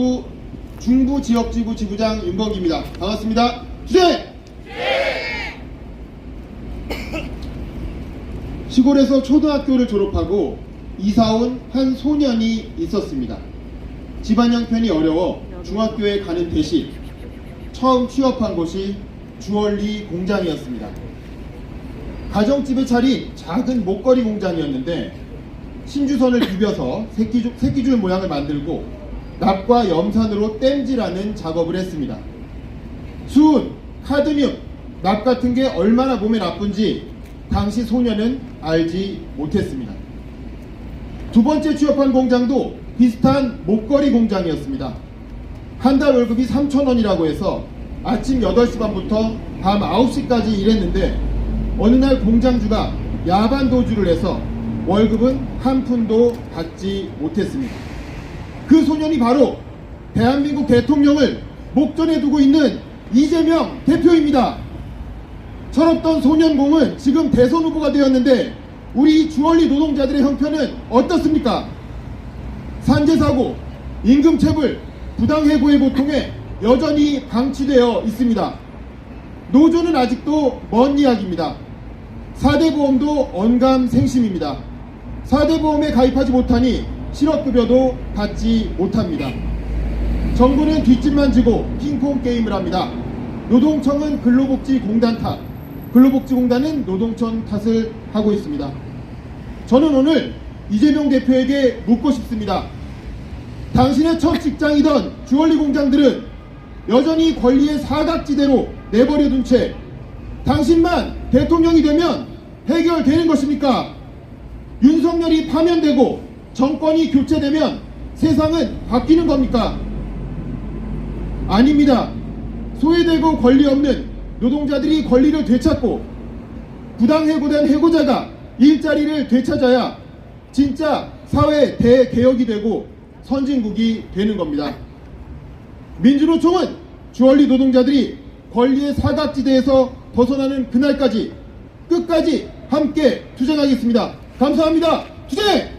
중부 중부 지역지구 지부장 윤범기입니다. 반갑습니다. 주제! 시골에서 초등학교를 졸업하고 이사 온 한 소년이 있었습니다. 집안 형편이 어려워 중학교에 가는 대신 처음 취업한 곳이 주얼리 공장이었습니다. 가정집에 차린 작은 목걸이 공장이었는데 신주선을 비벼서 새끼줄, 새끼줄 모양을 만들고 납과 염산으로 땜질하는 작업을 했습니다. 수은, 카드뮴, 납 같은 게 얼마나 몸에 나쁜지 당시 소녀는 알지 못했습니다. 두 번째 취업한 공장도 비슷한 목걸이 공장이었습니다. 한 달 월급이 3,000원이라고 해서 아침 8시 반부터 밤 9시까지 일했는데 어느 날 공장주가 야반 도주를 해서 월급은 한 푼도 받지 못했습니다. 그 소년이 바로 대한민국 대통령을 목전에 두고 있는 이재명 대표입니다. 철없던 소년공은 지금 대선 후보가 되었는데 우리 주얼리 노동자들의 형편은 어떻습니까? 산재사고, 임금체불, 부당해고의 고통에 여전히 방치되어 있습니다. 노조는 아직도 먼 이야기입니다. 4대 보험도 언감생심입니다. 4대 보험에 가입하지 못하니 실업급여도 받지 못합니다. 정부는 뒷짐만 지고 핑퐁 게임을 합니다. 노동청은 근로복지공단 탓, 근로복지공단은 노동청 탓을 하고 있습니다. 저는 오늘 이재명 대표에게 묻고 싶습니다. 당신의 첫 직장이던 주얼리 공장들은 여전히 권리의 사각지대로 내버려둔 채 당신만 대통령이 되면 해결되는 것입니까? 윤석열이 파면되고 정권이 교체되면 세상은 바뀌는 겁니까? 아닙니다. 소외되고 권리 없는 노동자들이 권리를 되찾고 부당 해고된 해고자가 일자리를 되찾아야 진짜 사회 대개혁이 되고 선진국이 되는 겁니다. 민주노총은 주얼리 노동자들이 권리의 사각지대에서 벗어나는 그날까지 끝까지 함께 투쟁하겠습니다. 감사합니다. 투쟁!